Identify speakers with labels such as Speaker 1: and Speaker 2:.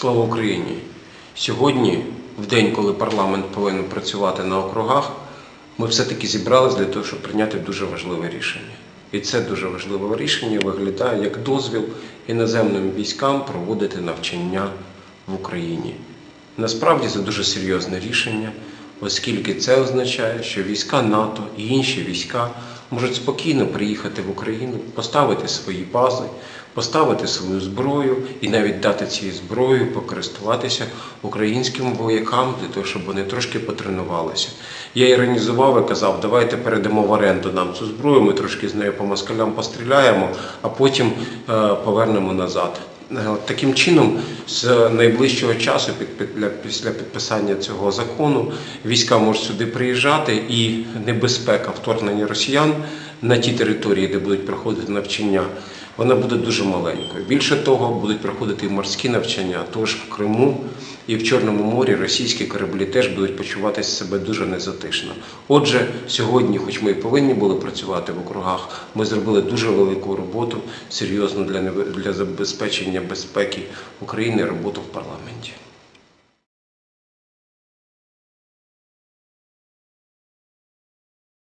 Speaker 1: Слава Україні! Сьогодні, в день, коли парламент повинен працювати на округах, ми все-таки зібрались для того, щоб прийняти дуже важливе рішення. І це дуже важливе рішення виглядає як дозвіл іноземним військам проводити навчання в Україні. Насправді це дуже серйозне рішення, оскільки це означає, що війська НАТО і інші війська можуть спокійно приїхати в Україну, поставити свої бази, поставити свою зброю і навіть дати цією зброєю покористуватися українським воякам для того, щоб вони трошки потренувалися. Я іронізував і казав, давайте передамо в оренду нам цю зброю, ми трошки з нею по москалям постріляємо, а потім е, повернемо назад. Е, Таким чином, з найближчого часу, під- після підписання цього закону, війська можуть сюди приїжджати, і небезпека вторгнення росіян на ті території, де будуть проходити навчання, вона буде дуже маленькою. Більше того, будуть проходити і морські навчання, тож в Криму і в Чорному морі російські кораблі теж будуть почувати себе дуже незатишно. Отже, сьогодні, хоч ми і повинні були працювати в округах, ми зробили дуже велику роботу, серйозну для, для забезпечення безпеки України, роботу в парламенті.